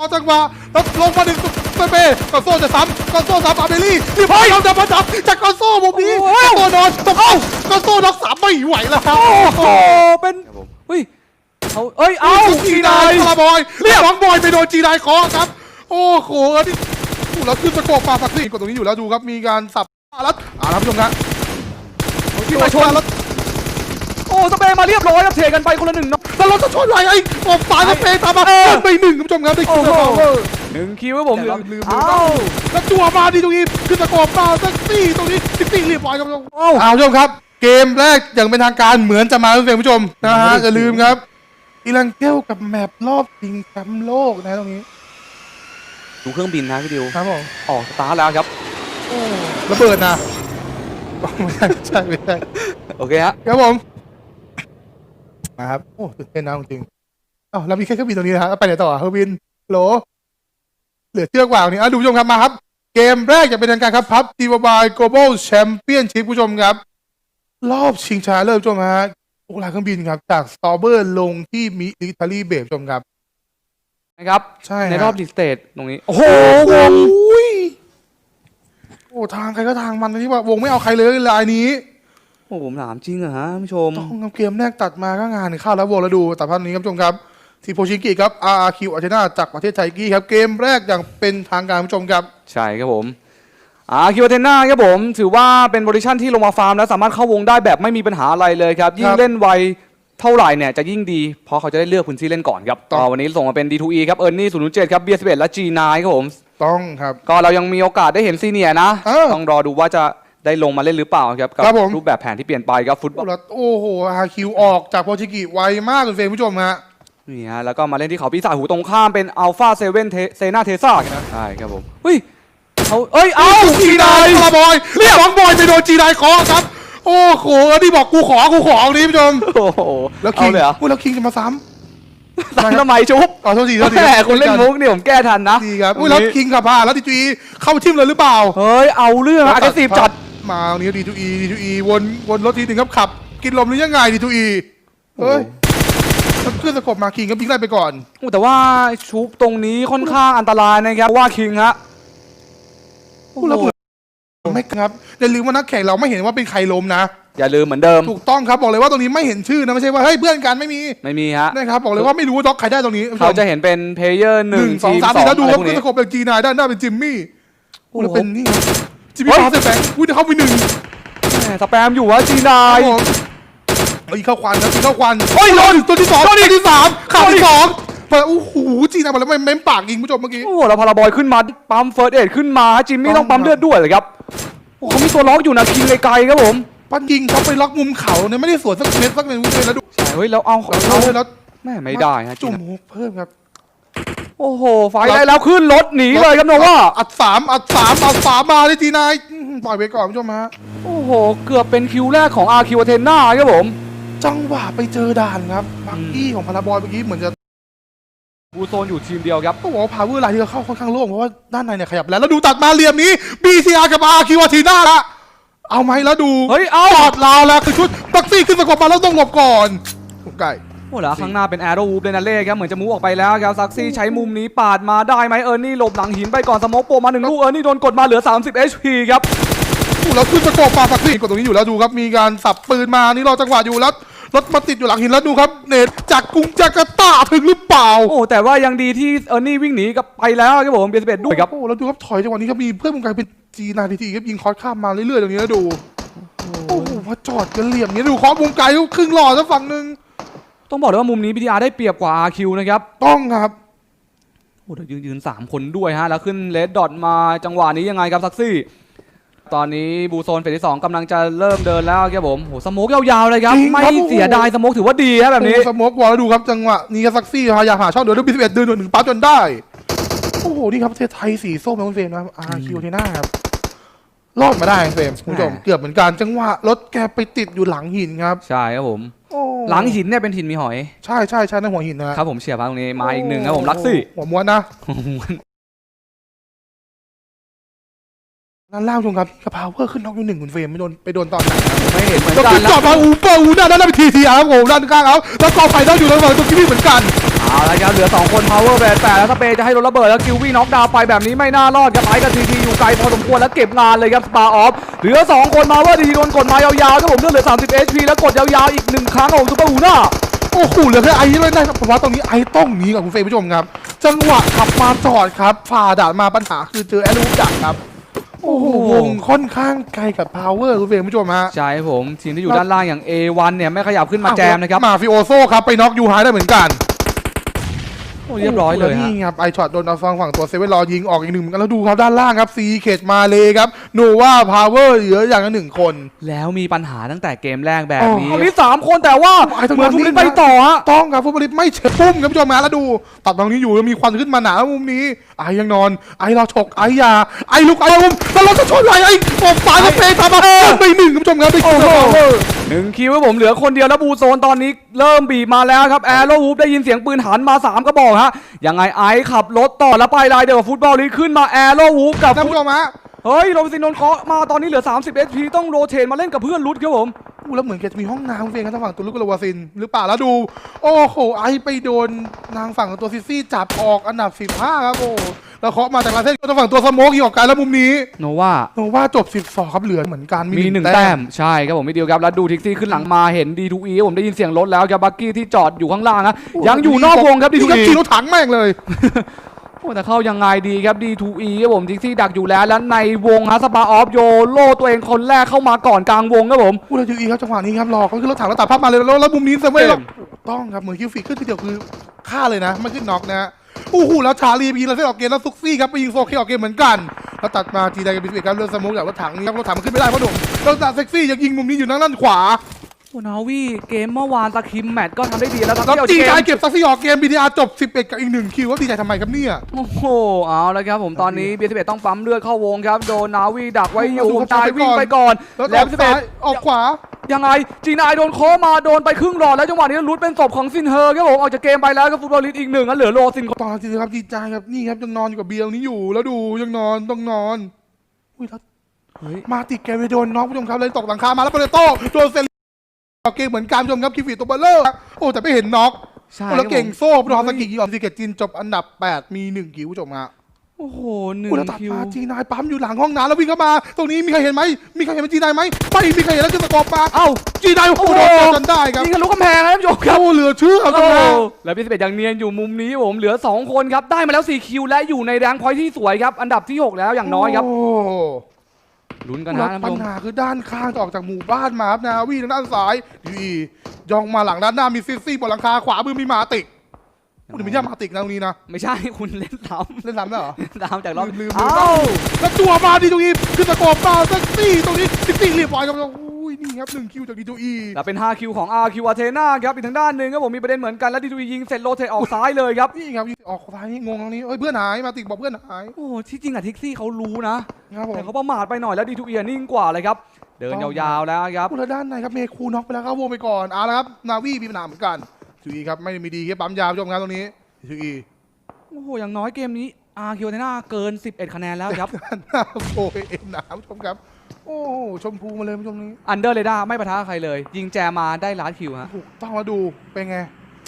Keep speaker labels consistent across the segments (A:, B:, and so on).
A: เอาจังหวะแล้วลงมาหนึ่งเปเป้กอนโซ่จะซ้ำกอนโซ่ซ้ำอาเบลี่รีบไปเอาดับมาดับจากกอนโซ่มุมนี้กอนโซ่นอนต้องเอากอนโซ่น็อกสามไม่ไหวแล้วครับ
B: โอ้โหเป็นเฮ้ยเอาเอ้ยเอา
A: จี
B: จี
A: นานา
B: ยย
A: คาราบอยเรียกน้องบอยไปโดนจีนายเคอครับ โอ้โหอันนี้อู้แล้วขึ้นสะโกกปาสักสี่กดตรงนี้อยู่แล้วดูครับมีการสับแล้วอ่าครับผู้ชมนะที่มาชนแล้ว
B: โอ้สเปรย์มาเรียบร้อยครับเทกันไปคนละหนึ่งเนาะ
A: แล้วรถจะชนไหวไอ้ออกสายสเปรย์ตามมา
B: เออ
A: ชนไปหนึ่งคุณผู้ชมครับได้คิว
B: โอ้
A: วอร์
B: หนึ่งคิวครับผม
A: ลืมลืมลืมแล้วจั่วมาดีตรงนี้ขึ้นสะโกกปาสักสี่ตรงนี้สิบสี่เรียบร้อยครับผู้ชม
B: เอ้า
A: อ่าผู้ชมครับ เกมแรกอย่างเป็นทางการเหมือนจะมาคุณผู้ชมนะฮะอย่าลืมครับอีลังเกลกับแมปรอบชิงแชมป์โลกนะตรงนี้
B: ดูเครื่องบินนะพี่ดิว
A: ครับผม
B: ออกสตาร์ทแล้วครับ
A: ระเบิดนะใช่ไม่ใช่ไม่ใช่
B: โอเคฮะ
A: ครับผม มาครับโอ้ตื่นเต้นนะจริงๆอ้าวเรามีแค่เครื่องบินตรงนี้นะฮะแล้วไปไหนต่อเครื่องบินโหลเหลือเชือกว่างนี่อะดูผู้ชมครับมาครับ เกมแรกจะเป็นทางการครับพับทีวบาย global championship ผู้ชมครับ รอบชิงชนะเลิศผู้ชมฮะโอ้ลายเครื่องบินครับ จากสตอเบอร์ลงที่มิลิทารีเบสผู้ชมครับ
B: นะครับ
A: ใช่
B: ใน
A: ฮะ
B: รอบดิสเตทตรงนี้ โอ้
A: โอ้
B: โห
A: โห
B: วง
A: โอ้ทางใครก็ทางมันนะที่ว่าวงไม่เอาใครเลยลายนี้
B: โอ้ผมถามจริงเหรอฮะท่านผู้ชม
A: ต้องครับเกมแรกตัดมาก็งานเข้าแล้ววงแล้วดูแต่ภาพนี้ครับผู้ชมครับ ทีโพชิงกิครับ RRQ อาร์เจนาจากประเทศไทยกี้ครับ เกมแรกอย่างเป็นทางการผู้ชมครับ
B: ใช่ครับผมอ่าคิวเทนนาครับผม ถือว่าเป็นโพซิชันที่ลงมาฟาร์ม แล้วสามารถเข้าวงได้แบบไม่มีปัญหาอะไรเลยครับ ยิ่
A: ค
B: ง
A: รับ
B: เล่นไวเท่าไหร่เนี่ยจะยิ่งดี เพราะเขาจะได้เลือกพื้นที่เล่นก่อนครับ
A: ต้อง
B: ก็วันนี้ส่งมาเป็น D2E ครับเอิร์นี่007ครับ B11 และ G9 ครับผม
A: ต้องครับ
B: ก็เรายังมีโอกาสได้เห็นซีเนียร์นะ
A: เออ
B: ต้องรอดูว่าจะ ได้ลงมาเล่นหรือเปล่าครับกั
A: ครับผม
B: รูปแบบแผนที่เปลี่ยนไปครับฟุตบอล
A: แล้วโอ้โห RRQ ออกจากโพชิงกิไวมากคุณเฟรมผู้ชมฮะ
B: นี่ฮะแล้วก็มาเล่นที่เขาปีศาจหูตรงข้ามเป็นอัลฟาเซเว่นเซนาเทซ่าใช่ครับผมเฮ้ยเขาเอ้ยเอ้า
A: จีนายคาราบอยเรียกน้องบอยไปโดนจีนายเคอครับ โอ้โหอันนี้บอกกูขอกูขอเอานี้ผู้ชม
B: โอ้โห
A: แล้ว
B: เอา
A: คิง
B: เลยเหรอ
A: พูดแล้วคิงจะมาซ้
B: ตามทำไมชุบำ
A: อ๋อโทษทีโทษที
B: แหมคุณเล่นมุกเนี่ยผมแก้ทันนะ
A: ดีครับ
B: ตง
A: อุ้ย
B: นี้
A: แล้วคิงขับผ่านแล้วดีจีเข้าทิมเลยหรือเปล่า
B: เฮ้ยเอาเรื่องอ g ก e s ซีฟจัด
A: มาเอานี้ดีทูอีดีทูอีวนวนรถทีหนึ่งครับขับ กินลมหรือยังไงดีทูอีเฮ้ยแล้วเครื่องสะกบมาคิงก็ยิงได้ไปก่อน
B: โอ้แต่ว่าชุบตรงนี้ค่อนข้างอันตรายนะครับเพราะว่าคิงฮะ
A: พูดแล้วเบื่อไม่ครับอย่าลืมว่านักแข่งเราไม่เห็นว่าเป็นใครล้มนะ
B: อย่าลืมเหมือนเดิม
A: ถูกต้องครับบอกเลยว่าตรงนี้ไม่เห็นชื่อนะไม่ใช่ว่าเฮ้ยเพื่อนกันไม่มี
B: ไม่มีฮะ
A: นะครับบอกเลยว่าไม่รู้ว่าด็อกใครได้ตรงนี้คุณผู้ช
B: เขา
A: ม
B: จะเห็นเป็นเพลเยอร์ห
A: ห
B: นึ่
A: นึ่
B: ง
A: งสอง
B: ทีม
A: สาม
B: สอ
A: สี่
B: ง
A: แล้วดู
B: อะไร
A: ครับ
B: พวก
A: เครื่อ
B: นี้
A: งสะกบเป็นจีนายด้านหน้าเป็นจิมมี่
B: โอ้โห
A: แล้วเป็นนี่ครับ จิมมี่
B: เฮ้ย
A: พาเซแบงค์อุ้ยเดี๋ยวเข้าไปหนึ่ง
B: แหม่สแปมอยู่วะจีนา
A: ครั
B: ย
A: บผมเอ้ยเข้าควันครับเข้าควัน
B: เฮ้ยโดน
A: ตัวที่สองตัวที่สามข่าว
B: โดนอี
A: ที่
B: ก
A: สองเปิดโอ้โหจีนายมาแล้วไม่เม้มปากยิงผู้ชมเมื่อกี้
B: โอ้โหแล้วพาราบอยขึ้นมาปั๊มเฟิร์สเอ็ดขึ้นมาฮะจิมมี่
A: ต้
B: ต้
A: อ
B: องงปั๊ม
A: ครับ
B: เลือดด้วยเลยครับโอ้เขามีตัวล็อกอยู่นะคิงไกลๆครับผม
A: ปั้นยิงเขาไปล็อกมุมเขาเนี่ยไม่ได้สวนสักเม็ดสักเม็ดเลยแล้วดู
B: ใช่เฮ้ยแล้วเอา
A: แล้ว
B: เอา
A: แล้ว
B: แม่ไม่ได้ฮะ
A: จุ่ม
B: จิม
A: ฮุกเพิ่มครับ
B: โอ้โหไฟได้แล้วขึ้นรถหนีเลยครับโนว่า
A: อัดสามอัดสามอัดสามมาเลยจีนายอื้อหือปล่อยไปก่อนผู้ชมฮะ
B: โอ้โห เกือบเป็นคิวแรกของอาร์คิวเทนนาครับผม
A: จังหวะไปเจอด่านครับบักกี้ของพาราบอยเมื่อกี้เหมือนจะ
B: บูโซนอยู่ทีมเดียวครับ
A: ต้องบอกว่าพาวเวอร์ไลน์ที่เราเข้าค่อนข้างโล่งเพราะว่าด้านในเนี่ยขยับแล้วแล้วดูตัดมาเหลี่ยมนี้ BCR กับ RQ อาทีน่าละเอาไหมแล้วดู
B: เฮ้ยเอา
A: จอดลาวแล้วคือชุดบักซี่ขึ้นสกบมาแล้วต้องหลบก่อนถูกไก่
B: โอ้แล้วข้างหน้าเป็นแอโรวูฟเลยนะเล่ครับเหมือนจะมูฟออกไปแล้วครับซักซี่ใช้มุมนี้ปาดมาได้ไหมเออร์นี่หลบหลังหินไปก่อนสโมกโปรมาหนึ่งลูกเออร์นี่โดนกดมาเหลือ 30 HP ครับ
A: ถูกแล้วขึ้นสกบปาสักซี่กดตรงนี้อยู่แล้วดูครับมีการสับปืนมานี่รอจังหวะอยู่แล้วรถมาติดอยู่หลังหินแล้วดูครับ เนตจากกรุงจาการ์ตาถึงหรือเปล่า
B: โอ้แต่ว่ายังดีที่เออร์นี่วิ่งหนีกับไปแล้วครับผมเบียร์สเปดด้วยครับ
A: โอ้แล้วดูครับถอยจังหวะนี้ครับมีเพื่อนมุมไกลเป็นจีนาทีทีครับยิงคอร์สข้ามมาเรื่อยๆตรงนี้แล้วดูโอ้โหพอจอดกันเหลี่ยมอย่างนี้ดูคอร์สมุมไกลครึ่งหลอดแล้วฝั่งหนึ่ง
B: ต้องบอกเลยว่ามุมนี้ BTR ได้เปรียบกว่า RQ นะครับ
A: ต้องครับ
B: โอ้เดี๋ยวยืนยืนสามคนด้วยฮะ แล้วขึ้นเลดดอทมาจังหวะนี้ยังไงครับซักซี่ ตอนนี้บูโซนเฟสที่สองกำลังจะเริ่มเดินแล้วครับผมโหสโมกยาวๆเลยครับ
A: จริง
B: ไม่
A: ครับโอ้โห
B: เสียดายสโมกถือว่าดีฮะแบบนี้
A: โอ้โหสโมกวอลแล้วดูครับจังหวะนี้ก็ซักซี่พยายามหาช่องเดินด้วยบีสิบเอ็ดเดินหนึ่งปั๊บจนได้ โอ้โห นี่ครับประเทศไทยสีส้มนะคุณเฟรมนะครับอาร์คิวเทน่าครับรอดมาได้คุณเฟรมคุณผู้ชม
B: แหม่
A: เกือบเหมือนกันจังหวะรถแกไปติดอยู่หลังหินครับ
B: ใช่ครับผม
A: โอ้
B: หลังหินเนี่ยเป็นถิ่นมีหอย
A: ใช่ใช่ใช่ในหัวหินนะครับ
B: ผมเชียร์พาตรงนี้มาอีกหนึ่งครับผมลักซี่
A: หัวม้วนนะนั่นเล่าชมครับกระเพราเพื่อขึ้นน็อกอยู่หนึ่งคุณเฟรมไม่โดนไปโดนตอนไหนครับ
B: ไม่เห็นเหมือน
A: ก็
B: กั
A: ขึ้
B: น
A: น
B: แล้
A: จอ
B: ว
A: ดมาอูเปอร์อูหน้าด้านหน้าเป็นทีทีครับผมด้านข้างเอาแล้วกอไฟต้องอยู่ระหว่างตัวที่นี่เหมือนกัน
B: เเอาละครับเหลือ 2 คน power แบดแปดแล้วสเปย์จะให้โดนระเบิดแล้วกิววี่น็อกดาวน์ไปแบบนี้ไม่น่ารอดครับไอ้กับทีทีอยู่ไกลพอสมควรแล้วเก็บงานเลยครับสปาออฟเหลือ 2 คนมาว่าทีโดนกดมายาวๆครับผมเลือดเหลือ 30 HP แล้วกดยาวๆอีกหนึ่งครั้งครับผมซุปเปอร์อูน่า
A: โอ้โหเหลือแค่ไอ้เลยได้ผมว่าตรงนี้ไอ้ต้องหนีกับคุณเฟรมผู้ชมครับ จังหวะขับมาจอดครับฝ่าด่านมาปัญหาคือเจอแอลูดักครับโอ้โหวงค่อนข้างไกลกับพาวเวอร์คุณเฟรมผู้ชมฮะ
B: ใช่ครับผมทีมที่อยู่ด้านล่างอย่าง A1 เนี่ยไม่ขยับขึ้นมาแจมนะครับ
A: มาฟิโอโซครับไปน็อกยูไฮได้เหมือนกัน
B: โอ้เรียบร้อยเลย
A: แว
B: ฮะ
A: นี่ครับไอช็อตโดนเอาฟังฝั่งตัวเซเว่นรอยิงออกอีกหนึ่งเหมือนกันแล้วดูครับด้านล่างครับซีเคดมาเลยครับโนวาพาวเวอร์เหลืออย่างละหนึ่งคน
B: แล้วมีปัญหาตั้งแต่เกมแรกแบบนี้
A: อ๋อ
B: ตอนนี้สามคนแต่ว่า
A: ไอ้ตรง
B: เหมือน
A: นั้น
B: ทุกลิน
A: นี่
B: ไป
A: นะ
B: ต่อฮะ
A: ต้องครับฟุตบอลลิสไม่เฉยปุ้มครับผู้ชมฮะแล้วดู ตัดตรงนี้อยู่แล้วมีควันขึ้นมาหนามุมนี้ ไอยังนอน ไอรอฉกไอยา ไอลุกไอมุมแล้วเราจะชนไหลไอออกฝาแล้วเปย์ทำมาไปหนึ่งคุณผู้ชมครับไป
B: โอ้
A: คิว
B: โห
A: เวอร์
B: หนึ่งคิวครับผมเหลือคนเดียวแล้วบูโซนตอนนี้เริ่มบีบมาแล้วครับแอโร่ฮูปได้ยินเสียงปืนหันมา 3กระบอกฮะยังไงไอซ์ขับรถต่อแล้วไปลายเดียวกับฟุตบอลลีขึ้นมาแอโร่ฮูปกับ
A: ท่านผู้ชมฮะ
B: เฮ้ยโรบินสินโดนเคาะมาตอนนี้เหลือ 30 HP ต้องโรเทนมาเล่นกับเพื่อนรุดครับผม
A: อู้แล้วเหมือนแกจะมีห้องน้ำเองกันทางฝั่งตัวลูกกลวาซิน หรือเปล่าแล้วดู โอ้โห ไอไปโดนนางฝั่งของตัวซิซี่จับออกอันดับ 15 ครับโอ้แล้วเคาะมาจากลาเซนทางฝั่งตัวสโมกยิงออกไกลแล้วมุมนี้
B: โนวา
A: โนว่าจบ 12 ครับเหลือเหมือนกัน
B: มีหนึ่งแต้มใช่ครับผมไม่เดียวครับแล้วดูทิกซี่ขึ้นหลังมาเห็น D2E ผมได้ยินเสียงรถแล้วครับบักกี้ที่จอดอยู่ข้างล่างนะยังอยู่นอกวงครับ
A: นี่ครับ
B: D2E
A: ขี่รถถังแม่งเลย
B: โอ้แต่เข้ายังไงดีครับ D2E ครับผมทิกซี่ดักอยู่แล้ว แล้วในวงฮะสปาออฟโยโลตัวเองคนแรกเข้ามาก่อนกลางวงครับผม
A: พูดเลยจูอีครับจังหวะนี้ครับรอเขาขึ้นรถถังแล้วตัดภาพมาเลยแล้วแล้วมุมนี้เซเว่น
B: เต็ม
A: ต้องครับเหมือนคิวฟีขึ้นทีเดียวคือฆ่าเลยนะไม่ขึ้นน็อกนะฮะโอ้โหแล้วชาลีไปยิงแล้วเส้นออกเกมแล้วซุกซี่ครับไปยิงโซเคออกเกมเหมือนกันแล้วตัดมาทีไดกับบิสเบกครับเรื่องสโมกจากรถถังนี่ครับรถถังมันขึ้นไม่ได้เพราะหนุ่มแล้วตัดเซ็กซี่ยังยิงมุมนี้อยู่ทางด้านขวา
B: โอ้นาวีเกมเมื่อวานสคิมแมตช์ก็ทำได้ดีแล้วทั้ง
A: แล้ว
B: ที่เอา
A: จี
B: เก
A: ใจ
B: ม
A: เก็บซักซี่ออกเกมบีดีอาร์จบ 11 กับอีกหนึ่งคิวว่าดีใจทำไมครับเนี่ย
B: โอ้โหเอาแล้วครับผมตอนนี้เบียร์สิบเอ็ดต้องปั๊มเลือดเข้าวงครับโดนนาวีดักไว้อยู่
A: ดูครับ
B: ตาย
A: ไปก่อน
B: วิ่งไปก่อน
A: แล้วอ
B: แล้ว
A: อก
B: สิบเอ็
A: ซ้า
B: ด
A: ยออกขวา
B: ยังไงจีนายโดนโคมาโดนไปครึ่งหลอดแล้วจังหวะนี้รุดเป็นศพของซินเฮอร์ครับผมออกจากเกมไปแล้วครับฟุตบอลลีกอีกหนึ่งอะเหลือโรซิน
A: ตอนนี้ครับดีใจครับนี่ครับยังนอนอยู่กับเบียร์ตรงนี้อยู่แล้วดูยังนอนต้องนอนอุ้ยแล้ว
B: เฮ้ย
A: มาติดแกไปโดนน้องผู้ชมครับเลยตกหลังคามาแล้วโปเตโต้โดนเซรีออก เกมเหมือนกันผู้ชมครับคิฟฟี่ตัวเบลเลอร์โอ้แต่ไม่เห็นน็อก
B: ใช่
A: โอ้แล้วเก่ง
B: ครับผม
A: โซ่พรอสกิยิงออกซิเกตจีนจบอันดับ 8 มี 1 คิวผู้ชมฮะ
B: โอ้โหหนึ่ง
A: โอ้แล้วตัด
B: คิว
A: มาจีนายปั๊มอยู่หลังห้องน้ำแล้ววิ่งเข้ามา ตรงนี้มีใครเห็นไหมมีใครเห็นเป็นจีนายไหมไม่มีใครเห็นแล้วขึ้นสกอร์มา
B: เอ้า
A: จีนายโอ้โห
B: โอ้
A: โด
B: โห
A: นจนได้ครับ
B: ยิงกันลูกกำแพงนะท่านผู้ชมครับ
A: โอ้เหลือเชื่อ
B: โอ้
A: จัง
B: โห
A: นะ
B: แล้วพี่สิบเอ็ดยังเนียนอยู่มุมนี้ผมเหลือ 2 คนครับได้มาแล้ว4คิวและอยู่ในแรงพอยที่สวยครับอันดับที่ 6 แล้วอย่างน้อยครับ
A: โลุ้
B: นกัน
A: แล้
B: นะ
A: ว
B: ท่าน
A: ปั
B: ผู้
A: ญ
B: ชม
A: หาคือด้านข้างจะออกจากหมู่บ้านมาครับนาวีทางด้านซ้ายดีย่องมาหลังด้านหน้ามีซิซี่บนหลังคาขวามือมีมาติกพูดถึงไม่ใช่มาติกนะตรงนี้นะ
B: ไม่ใช่คุณเล่นซ้
A: เล่นซ้ำได้เหรอำ
B: ตามจากรอบ
A: ลืมลืม
B: เอ้า
A: แล้วตัวมาดีตรงนี้คือตะโกนมาซิซี่ตรงนี้ซิซี่เรียบร้อยครับอุ้ ยนี่ครับหนึ่งคิวจากดีทูอี
B: แล้วเป็น 5 คิวของ RQ Athena ครับอีกทางด้านหนึ่งครับผมมีประเด็นเหมือนกันแล้วดีทูยิงเสร็จโรเทตออกซ้ายเลยครับ
A: นี่ครับออกซ้ายนี่งงตรงนี้เอ้ยเพื่อนหายมาติกบอกเพื่อนหาย
B: โอ้ที่จริงอะทิกซี่เขารู้นะ
A: ครับผม
B: แต่เขาประมาทไปหน่อยแล้วดีทูเอียนิ่งกว่าเลยครับเดินยาวๆแล้วครับ
A: พูดแล้วด้านในครับเมคูน็อกไปแล้วครับวงไปก่อนเอาละครับนาวีมีปัญหาเหมือนกันทูอีครับไม่ได้มีดีแค่ปั๊มยาวผู้ชมครับตรงนี้ทูอี
B: โอ้โหอย่างน้อยเกมนี้ RQ Athena เกิน 11 คะแนนแล้วครับ
A: โอ้ยเอ็นหนาวผู้ชมครับ โอ้โหชมพูมาเลยผู้ชมนี้
B: อันเดอร์เรดาไม่ปะทะใครเลย ยิงแจมาได้ล้านคิวฮะ
A: ถูกต้องมาดูเป็นไง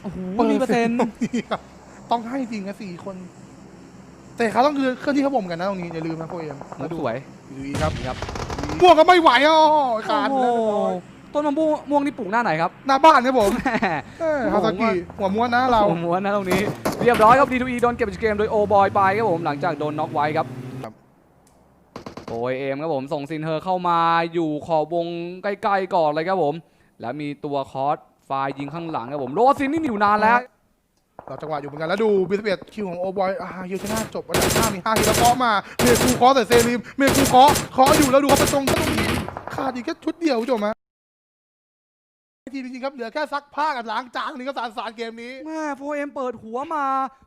B: โอ้โหมีเปอร์เซ็นต์
A: ตรงนี้ครับต้องให้จริงนะสี่คน แต่เขาต้องคือเครื่องที่เขาบ่มกันนะตรงนี้อย่าลืมนะโคเอ็ม
B: มาสวย
A: ดูอีครับ
B: ครับ
A: ม่วงก็ไม่ไหวอะขาด
B: โอ้
A: แล้ว
B: โหต้นมะม่วงม่วงนี่ปลูกหน้าไหนครับ
A: หน้าบ้านครับผม
B: แหม
A: เอ้ยฮาซากิหัวม้วนนะเรา
B: หัวม้วนนะตรงนี้ เรียบร้อยครับ D2E โดนเก็บจากเกมโดยโอบอยไปครับผมหลังจากโดนน็อกไว้ครับ
A: ครับ
B: โอยเอมครับผมส่งซินเฮอร์เข้ามาอยู่ขอบวงใกล้ๆก่อนเลยครับผม แล้วมีตัวคอสไฟล์ยิงข้างหลังครับผมโรซินนี่อยู่นานแล้ว
A: เราจังหวะอยู่เหมือนกันแล้วดูบิสเบียคิวของโอบอยอ่าเยชนะจบอันดับห้ามีห้าทีแล้วเคาะมาเมคูเคาะแต่เซรีมเมคูเคาะเคาะอยู่แล้วดูเขาไปตรงตรงนี้ขาดอีกแค่ชุดเดียวผู้ชมฮะทีมจริงๆครับเหลือแค่ซักผ้ากับล้างจานนี่ก็สารสารเกมนี้
B: แม่โฟเอ็มเปิดหัวมา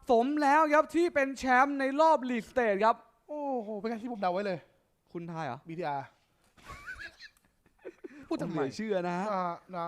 B: สมแล้วครับที่เป็นแชมป์ในรอบลีกสเตทครับ
A: โอ้โหเป็นการที่ผมเดาไว้เลย
B: คุณทายเหรอ
A: BTR พูดทำ
B: เห
A: ไม
B: ลือเชื่อนะฮะ
A: อ่านะ